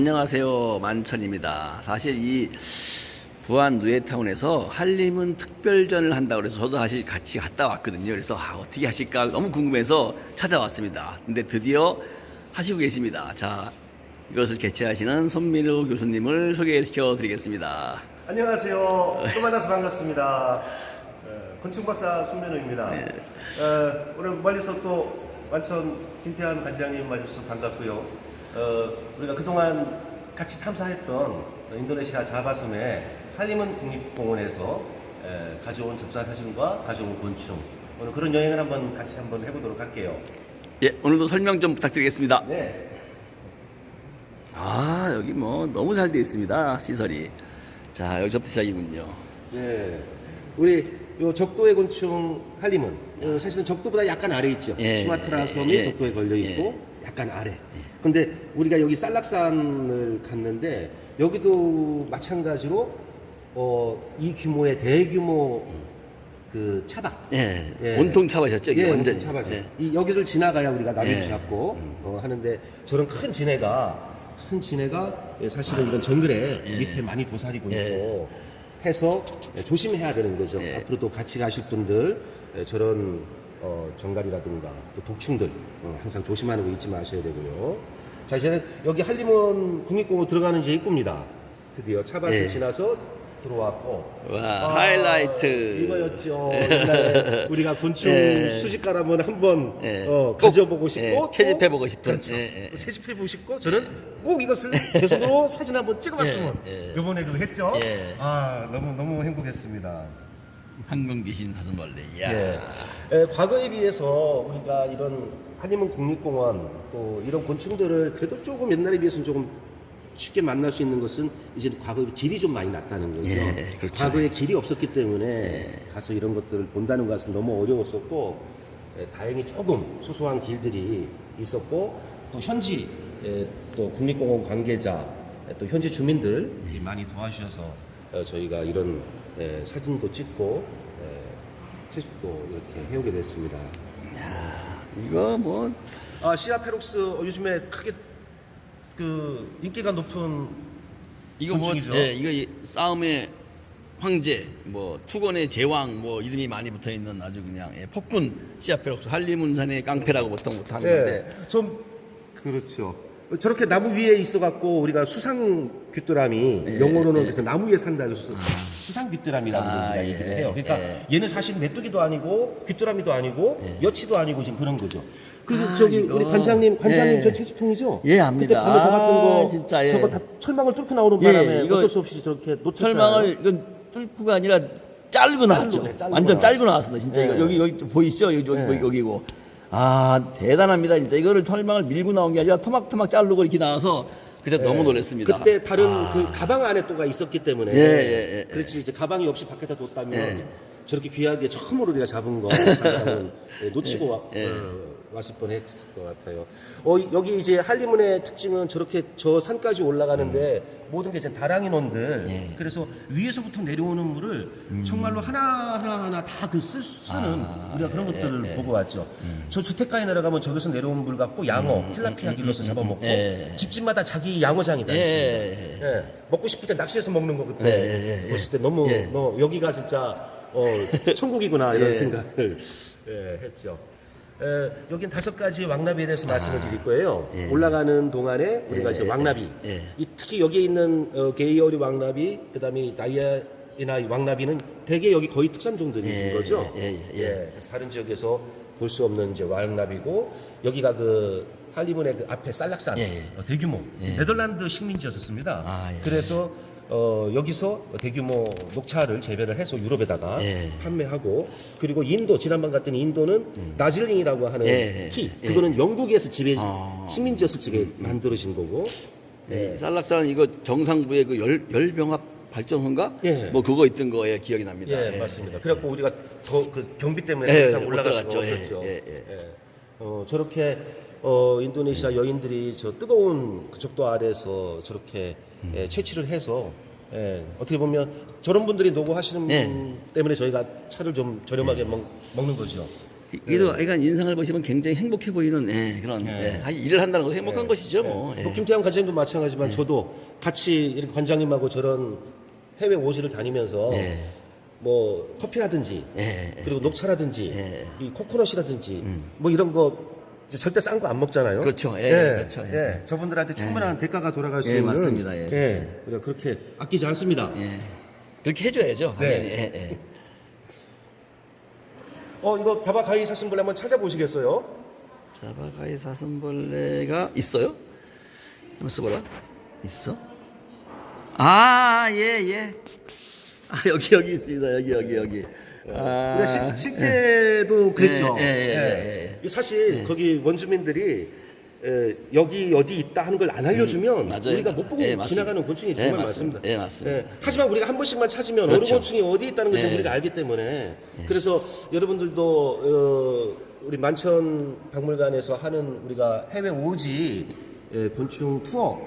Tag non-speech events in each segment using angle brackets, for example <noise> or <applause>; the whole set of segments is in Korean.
안녕하세요 만천입니다 사실 이 부안 누에타운에서 한림은 특별전을 한다고 그래서 저도 사실 같이 갔다 왔거든요 그래서 아, 어떻게 하실까 너무 궁금해서 찾아왔습니다 근데 드디어 하시고 계십니다 자 이것을 개최하시는 손민우 교수님을 소개시켜 드리겠습니다 안녕하세요. 또 만나서 반갑습니다. 어, 건축박사 손men우입니다. 어, 오늘 멀리서 또 완천 김태환 관장님 맞으셔서 반갑고요. 어, 우리가 그동안 같이 탐사했던 인도네시아 자바섬의 할리문 국립공원에서 에, 가져온 접사사진과 가져온 곤충 오늘 그런 여행을 한번 같이 한번 해보도록 할게요. 예 오늘도 설명 좀 부탁드리겠습니다 네. 아 여기 뭐 너무 잘 되어 있습니다 시설이 자 여기서부터 시작이군요 네. 우리 요 적도의 곤충 할림은 어, 사실은 적도보다 약간 아래 있죠. 예, 수마트라 예, 섬이 예, 적도에 걸려 있고 약간 아래. 근데 우리가 여기 쌀락산을 갔는데 여기도 마찬가지로 어, 이 규모의 대규모 그 차박. 예, 예. 온통 이게 예, 완전히 온통 차박이죠. 예. 이 여기를 지나가야 우리가 나비를 예. 잡고 어, 하는데 저런 큰 진해가 큰 진해가 예, 사실은 이런 정글에 밑에 많이 도사리고 예. 있고 해서 예, 조심해야 되는 거죠. 예. 앞으로도 같이 가실 분들 예, 저런 어, 정갈이라든가 또 독충들 어, 항상 조심하는 거 잊지 마셔야 되고요. 자 이제는 여기 한림원 국립공원 들어가는 제 입구입니다. 드디어 차밭을 예. 지나서 들어왔고 와 아, 하이라이트 이거였죠. 옛날에 우리가 곤충 예. 수집가라면 한번 예. 어, 꼭, 가져보고 싶고 예, 또- 채집해보고 싶은, 그렇죠. 예, 예. 또 채집해보고 싶고 저는 꼭 이것을 제 손으로 <laughs> 사진 한번 찍어봤으면 예, 예. 요번에 그거 했죠. 예. 아 너무 너무 행복했습니다. 황금 귀신 사슴벌레 이야 예. 에, 과거에 비해서 우리가 이런 한림은 국립공원 또 이런 곤충들을 그래도 조금 옛날에 비해서는 조금 쉽게 만날 수 있는 것은 이제 과거에 길이 좀 많이 났다는 거죠. 예, 그렇죠. 과거에 길이 없었기 때문에 가서 이런 것들을 본다는 것은 너무 어려웠었고 에, 다행히 조금 소소한 길들이 있었고 또 현지 에, 또 국립공원 관계자 에, 또 현지 주민들이 많이 도와주셔서 어, 저희가 이런 에, 사진도 찍고 에, 채집도 이렇게 해오게 됐습니다. 이거 뭐 아 시아페록스 어, 요즘에 크게 그 인기가 높은 이거 뭐 곤충이죠. 예, 이거 이 싸움의 황제 뭐 투건의 제왕 뭐 이름이 많이 붙어 있는 아주 그냥 예, 폭군 시아페록스 한리문산의 깡패라고 보통 부터 하는 건데 네, 좀 그렇죠. 저렇게 나무 위에 있어갖고 우리가 수상 귀뚜라미 예, 영어로는 예. 그래서 나무 위에 산다 해서 수- 수상 귀뚜라미라고 아, 우리가 예, 얘기를 해요. 그러니까 예. 얘는 사실 메뚜기도 아니고 귀뚜라미도 아니고 여치도 아니고 지금 그런 거죠. 그 아, 저기 이거. 우리 관장님 관장님 예. 저 채집형이죠? 예, 압니다. 그때 밤에 잡았던 거 아, 진짜, 예. 저거 다 철망을 뚫고 나오는 예, 바람에 이거 어쩔 수 없이 저렇게 놓쳤잖아요. 철망을 이건 뚫고가 아니라 짤고 나왔죠. 네, 짤고 완전 나왔죠. 짤고 나왔습니다. 진짜 예. 이거 여기 여기 좀 보이시죠? 여기 여기 예. 여기고 아 대단합니다. 진짜 이거를 철망을 밀고 나온 게 아니라 토막토막 자르고 이렇게 나와서 그래서 너무 놀랐습니다. 그때 다른 아. 그 가방 안에 또가 있었기 때문에 예, 예, 예, 그렇지 이제 가방이 없이 밖에다 뒀다면 예. 저렇게 귀하게 처음으로 우리가 잡은 거 <laughs> 장갑은, 예, 놓치고 와, 예. 어, 왔을 뻔했을 것 같아요. 어 이- 여기 이제 한림문의 특징은 저렇게 저 산까지 올라가는데 모든 게 이제 다랑이 논들 예. 그래서 위에서부터 내려오는 물을 정말로 하나 하나 하나 다 그 쓰는 음. 아, 우리가 그런 예, 것들을 예. 보고 왔죠. 저 주택가에 내려가면 저기서 내려온 물 갖고 양어, 틸라피아 길러서 잡아먹고 예. 집집마다 자기 양어장이 다 예, 있습니다. 예, 예, 먹고 싶을 때 낚시해서 먹는 거 그때 예, 예, 예, 보실 때 너무 예. 너 여기가 진짜 어, 천국이구나 이런 <laughs> 예. 생각을 예, 했죠. 에, 여긴 다섯 가지 왕나비에 대해서 말씀을 드릴 거예요. 예. 올라가는 동안에 우리가 예, 이제 예, 왕나비, 예. 이, 특히 여기에 있는 어, 게이어리 왕나비, 그다음에 나이아이나 이 왕나비는 대개 여기 거의 특산종들인 예, 거죠. 예, 예, 예. 그래서 다른 지역에서 볼 수 없는 이제 왕나비고 여기가 그 할리문의 그 앞에 쌀락산 예, 예. 어, 대규모 예. 네덜란드 식민지였었습니다. 아, 예. 그래서 어, 여기서 대규모 녹차를 재배를 해서 유럽에다가 예. 판매하고 그리고 인도 지난번 갔더니 인도는 나질링이라고 하는 예, 예, 티 예. 그거는 영국에서 지배 아. 식민지였을 적에 만들어진 거고 예. 쌀락산은 이거 정상부의 그 열, 열병합 발전소인가? 예. 뭐 그거 있던 거에 기억이 납니다. 예, 맞습니다. 그래갖고 우리가 더 그 경비 때문에 예, 더 이상 못 올라갈 수가 들어갔죠. 예, 없었죠. 예, 예. 어, 저렇게 어, 인도네시아 여인들이 저 뜨거운 그 적도 아래서 저렇게 음. 예, 채취를 해서 예, 어떻게 보면 저런 분들이 노고하시는 예. 분 때문에 저희가 차를 좀 저렴하게 먹, 먹는 거죠. 이도 그러니까 인상을 보시면 굉장히 행복해 보이는 예, 그런 예. 예, 하- 일을 한다는 것도 행복한 예. 것이죠, 뭐. 예. 뭐 김태형 관장님도 마찬가지지만 저도 같이 이렇게 관장님하고 저런 해외 오지를 다니면서 예. 뭐 커피라든지 예, 예. 그리고 녹차라든지 예. 이 코코넛이라든지 뭐 이런 거 절대 싼 거 안 먹잖아요. 그렇죠. 예, 그렇죠. 예. 예. 저분들한테 충분한 대가가 돌아갈 수 예, 있는 맞습니다. 예. 예. 우리가 그렇게 아끼지 않습니다. 예. 그렇게 해줘야죠. 네. 당연히. 예, 예. 어 이거 자바가이 사슴벌레 한번 찾아보시겠어요? 자바가의 사슴벌레가 있어요? 한번 써봐라. 있어? 아, 예, 예. 아, 여기, 여기 있습니다. 여기, 여기, 여기. 아, 우리가 실, 실제도 그랬죠. 예, 예, 예, 예. 사실 거기 원주민들이 에, 여기 어디 있다 하는 걸 안 알려주면 음, 맞아요, 우리가 맞아요. 못 보고 예, 맞습니다. 지나가는 곤충이 예, 정말 맞습니다. 많습니다. 예, 맞습니다. 하지만 우리가 한 번씩만 찾으면 그렇죠. 어느 곤충이 어디 있다는 것을 예. 우리가 알기 때문에 그래서 여러분들도 어, 우리 만천 박물관에서 하는 우리가 해외 오지 예, 곤충 투어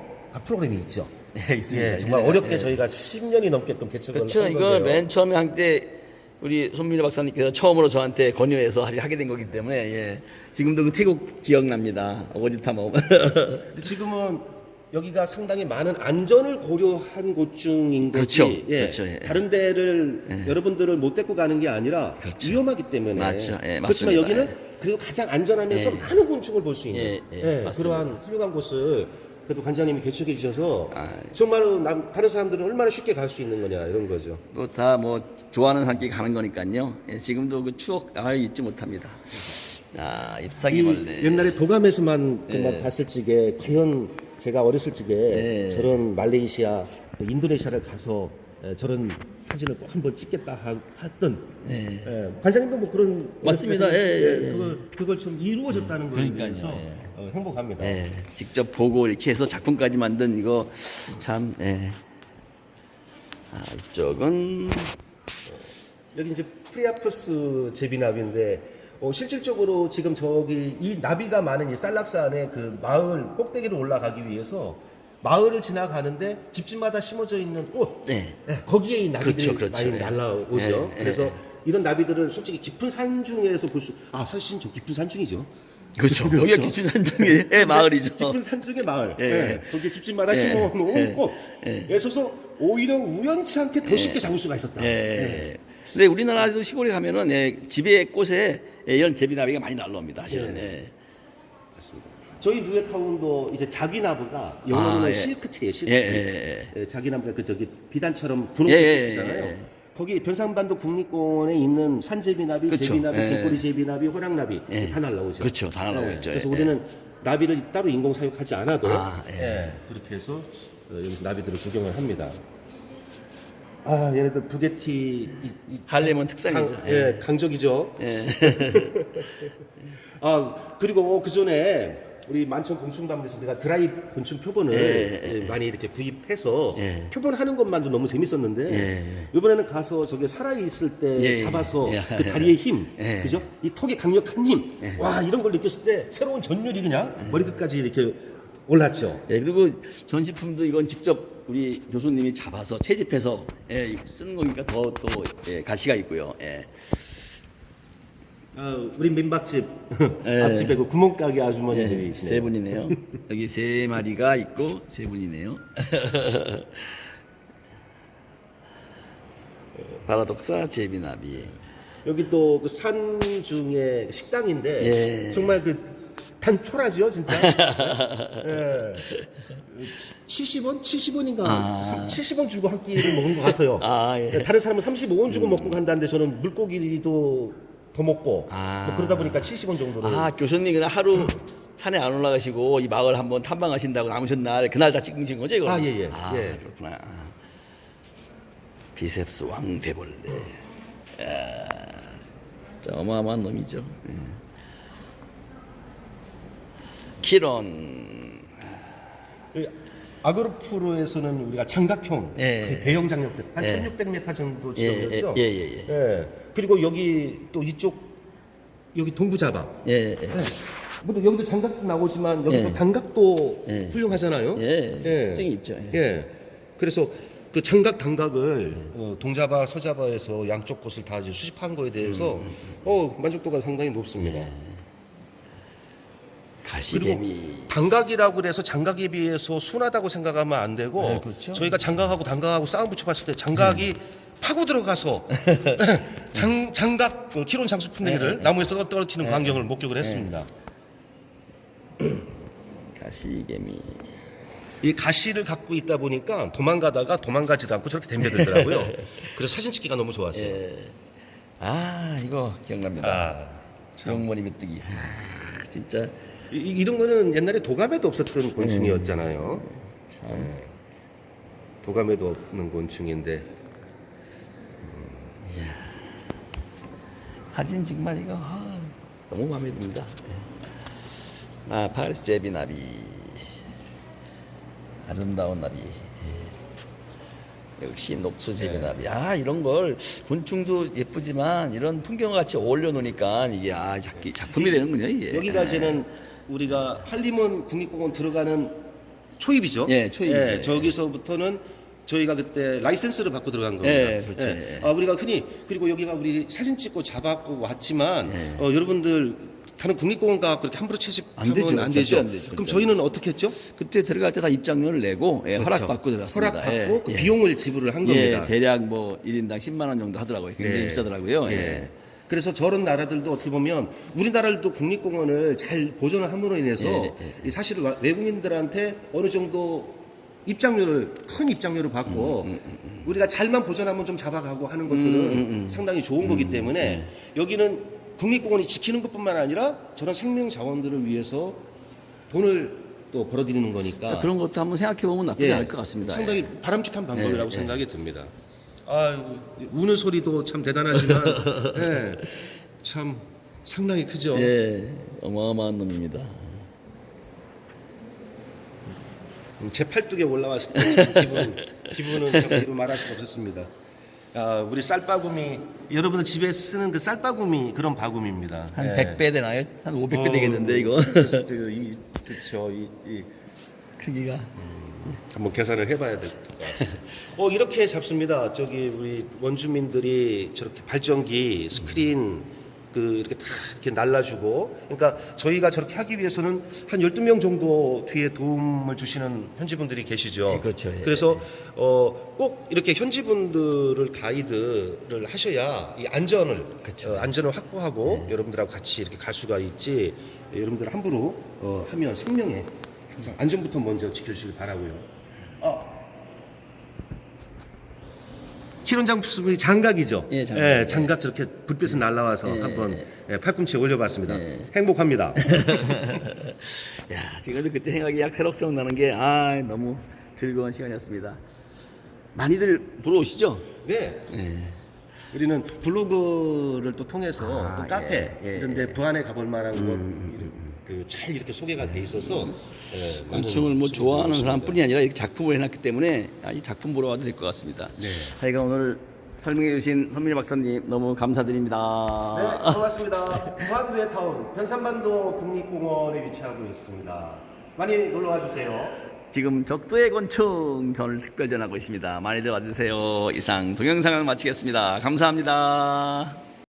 프로그램이 있죠. 예, 있습니다. 예, 정말 예, 어렵게 예. 저희가 10년이 넘게 또 개척을 그렇죠. 한 이거 건데요. 맨 처음에 한때 우리 손민호 박사님께서 처음으로 저한테 권유해서 하시- 하게 된 거기 때문에 예. 지금도 그 태국 기억납니다. 오지 탐험. <laughs> 근데 지금은 여기가 상당히 많은 안전을 고려한 곳 중인 거지. 그렇죠. 그렇죠. 예. 다른 데를 여러분들을 못 데리고 가는 게 아니라 그렇죠. 위험하기 때문에. 맞죠. 예, 그렇지만 맞습니다. 여기는 예. 그래도 가장 안전하면서 예. 많은 곤충을 볼 수 있는 예, 예, 맞습니다. 그러한 훌륭한 곳을 그래도 관장님이 개척해 주셔서 아, 정말로 남, 다른 사람들은 얼마나 쉽게 갈 수 있는 거냐 이런 거죠. 뭐다뭐 좋아하는 사람끼리 가는 거니까요. 예, 지금도 그 추억 아 잊지 못합니다. 아, 잎사귀벌레. 이 옛날에 도감에서만 정말 예. 봤을 적에 과연 제가 어렸을 적에 예. 저런 말레이시아 또 인도네시아를 가서 에, 저런 사진을 꼭 한번 찍겠다 하, 했던 예. 예, 관장님도 뭐 그런 맞습니다. 어렸을 때 예, 예, 예. 그걸 그걸 좀 이루어졌다는 거에 그러니까요. 대해서 예. 어, 행복합니다. 예, 직접 보고 이렇게 해서 작품까지 만든 이거 참 예. 아, 이쪽은 여기 이제 프리아프스 제비나비인데 어, 실질적으로 지금 저기 이 나비가 많은 이 살락산의 그 마을 꼭대기로 올라가기 위해서 마을을 지나가는데 집집마다 심어져 있는 꽃 네. 네, 거기에 이 나비들이 그렇죠, 그렇죠. 많이 예. 날라오죠. 예, 예, 그래서 예. 이런 나비들은 솔직히 깊은 산 중에서 볼 수, 아, 사실 저 깊은 산 중이죠. 그렇죠. <laughs> 그렇죠. 여기가 기춘산중의 예, 마을이죠. 깊은 산 중의 마을. 예, 예, 예. 거기에 집집마다 예, 심어놓은 예, 꽃. 예. 에 있어서 오히려 우연치 않게 더 쉽게 잡을 수가 있었다. 예. 근데 우리나라도 시골에 가면은 예, 집에 꽃에 예, 이런 제비나비가 많이 날라옵니다. 사실은. 예. 예. 맞습니다. 저희 누에타운도 이제 자기나무가 영어로는 아, 예. 실크트리예요. 예, 실크트리. 예, 예. 예, 자기나무가 그 저기 비단처럼 예, 분홍색이잖아요. 예, 예. 거기 변산반도 국립공원에 있는 산제비나비, 그쵸. 제비나비, 예. 길거리 제비나비, 호랑나비 예. 다 날라오죠. 그렇죠. 다 날라오겠죠. 그래서 예, 우리는 나비를 따로 인공 사육하지 않아도 아, 예. 예, 그렇게 해서 어, 여기서 나비들을 구경을 합니다. 아, 얘네들 부게티 이, 이 할렘은 특산이죠. 강, 예, 강적이죠. 예. <laughs> 아 그리고 그 전에 우리 만천 곤충담에서 우리가 드라이 곤충 표본을 예, 예, 많이 이렇게 구입해서 예. 표본하는 것만도 너무 재밌었는데 예. 이번에는 가서 저게 살아 있을 때 예, 잡아서 예. 그 다리의 힘, 예. 그죠? 이 턱의 강력한 힘, 와 이런 걸 느꼈을 때 새로운 전율이 그냥 머리끝까지 이렇게 올랐죠. 예, 그리고 전시품도 이건 직접 우리 교수님이 잡아서 채집해서 예, 쓰는 거니까 더또 예, 가치가 있고요. 예. 아, 우리 민박집 <laughs> 예. 앞집에 그 구멍가게 예, 아주머니들이시네요. 세 분이네요. 여기 세 마리가 있고 세 분이네요. <laughs> 바라독사 제비나비. 여기 또 그 산 중에 식당인데 예. 정말 그 단초라지요 진짜. <laughs> 예. 70원? 70원인가? 아. 70원 주고 한 끼를 먹은 것 같아요. 아, 예. 다른 사람은 35원 주고 먹고 간다는데 저는 물고기도 더 먹고 아. 뭐 그러다 보니까 70원 정도를 아 교수님 그냥 하루 산에 안 올라가시고 이 마을 한번 탐방하신다고 남으신 날 그날 다 찍으신 거죠 이거? 아, 예, 예. 아 예. 그렇구나. 아. 비셉스 왕대벌레. 야, 진짜 어마어마한 놈이죠. 예. 키론. 그 아그로프로에서는 우리가 장각형 예. 그 대형 장력들 한 예. 1600m 정도 예, 지점이었죠. 예, 예, 예. 예. 그리고 여기 또 이쪽 여기 동부자바 예, 예. 네. 물론 여기도 장갑도 나오지만 여기도 예. 단각도 예. 훌륭하잖아요. 예, 특징이 있죠. 예. 예. 그래서 그 장각 단각을 어, 동자바 서자바에서 양쪽 곳을 다 이제 수집한 거에 대해서 어, 만족도가 상당히 높습니다. 가시개미. 단각이라고 그래서 장각에 비해서 순하다고 생각하면 안 되고 네, 그렇죠. 저희가 장각하고 단각하고 싸움 붙여봤을 때 장각이 파고 들어가서 <laughs> 장, 장각 그 기론 장수풍뎅이를 네, 네. 나무에서 떨어뜨리는 네. 광경을 목격을 했습니다. <clears throat> 가시개미. 이 가시를 갖고 있다 보니까 도망가다가 도망가지도 않고 저렇게 덤벼들더라고요. <laughs> 그래서 사진 찍기가 너무 좋았어요. 예. 아 이거 기억납니다. 아, 영머리 메뚜기. 아, 진짜 이, 이- 이런 거는 옛날에 도감에도 없었던 곤충이었잖아요. 참. 네. 도감에도 없는 곤충인데 사진 정말 이거 아, 너무 마음에 듭니다. 아 팔제비 나비. 아름다운 나비. 역시 녹수 제비 네. 나비. 아 이런 걸 곤충도 예쁘지만 이런 풍경과 같이 어울려 놓으니까 이게 아 작, 작품이 되는군요 이게. 여기가 이제는 우리가 한림원 국립공원 들어가는 초입이죠. 예, 초입이죠. 저기서부터는 저희가 그때 라이센스를 받고 들어간 겁니다. 예, 그렇죠. 예. 아, 우리가 흔히 그리고 여기가 우리 사진 찍고 잡았고 왔지만 예. 어, 여러분들 다른 국립공원 가고 그렇게 함부로 안 채집하면 되죠. 안 되죠. 안 되죠. 그럼 절대 저희는 어떻게 했죠? 그때 들어갈 때 다 입장료를 내고 예, 그렇죠. 허락받고 들어갔습니다. 허락받고 예, 그 예. 비용을 지불을 한 예, 겁니다. 대략 뭐 1인당 10만 원 정도 하더라고요. 굉장히 예. 비싸더라고요. 예. 예. 그래서 저런 나라들도 어떻게 보면 우리나라도 국립공원을 잘 보존을 함으로 인해서 예, 예, 이 사실 와- 외국인들한테 어느 정도 입장료를 큰 입장료를 받고 음, 우리가 잘만 보존하면 좀 잡아가고 하는 것들은 음, 음, 음. 상당히 좋은 거기 때문에 여기는 국립공원이 지키는 것뿐만 아니라 저런 생명 자원들을 위해서 돈을 또 벌어들이는 거니까 그런 것도 한번 생각해 보면 나쁘지 예, 않을 것 같습니다. 상당히 바람직한 방법이라고 예, 예. 생각이 듭니다. 아, 우는 소리도 참 대단하지만, <laughs> 예, 참 상당히 크죠. 예. 예, 어마어마한 놈입니다. 음, 제 팔뚝에 올라왔을 때참 기분은, <laughs> 기분은 참 이루 말할 수가 없었습니다. 아, 우리 쌀바구미, 여러분들 집에 쓰는 그 쌀바구미 그런 바구미입니다. 한 예. 100배 되나요? 한 500배 어, 되겠는데 이거 글쎄요, 이, 그렇죠. 이, 이, 크기가 한번 계산을 해봐야 될 것 같아요. <laughs> 어 이렇게 잡습니다. 저기 우리 원주민들이 저렇게 발전기 스크린 그 이렇게 다 이렇게 날라주고 그러니까 저희가 저렇게 하기 위해서는 한 12명 정도 뒤에 도움을 주시는 현지 분들이 계시죠. 예, 그렇죠. 예. 그래서 어, 꼭 이렇게 현지 분들을 가이드를 하셔야 이 안전을 그렇죠. 어, 안전을 확보하고 여러분들하고 같이 이렇게 갈 수가 있지 여러분들 함부로 어, 하면 생명에 항상 안전부터 먼저 지켜주시길 바라고요. 어. 키론장 수이 장각이죠. 예, 장각. 장각 저렇게 불빛이 날라와서 예, 한번 예. 예, 팔꿈치에 올려봤습니다. 예. 행복합니다. <laughs> 야, 지금도 그때 생각이 약 새록새록 나는 게 아, 너무 즐거운 시간이었습니다. 많이들 보러 오시죠? 네. 예. 우리는 블로그를 또 통해서 아, 또 카페 예, 예, 이런 데 부안에 가볼 만한 음, 곳잘 이렇게 소개가 돼 있어서 예, 많은 곤충을 뭐 소개가 좋아하는. 사람뿐이 아니라 이렇게 작품을 해놨기 때문에 아, 이 작품 보러 와도 될 것 같습니다. 네. 저희가 오늘 설명해 주신 선민희 박사님 너무 감사드립니다. 네, 고맙습니다. 부안도의 타운 변산반도 국립공원에 위치하고 있습니다. 많이 놀러 와 주세요. 지금 적도의 곤충 전을 특별 전하고 있습니다. 많이들 와주세요. 이상 동영상을 마치겠습니다. 감사합니다.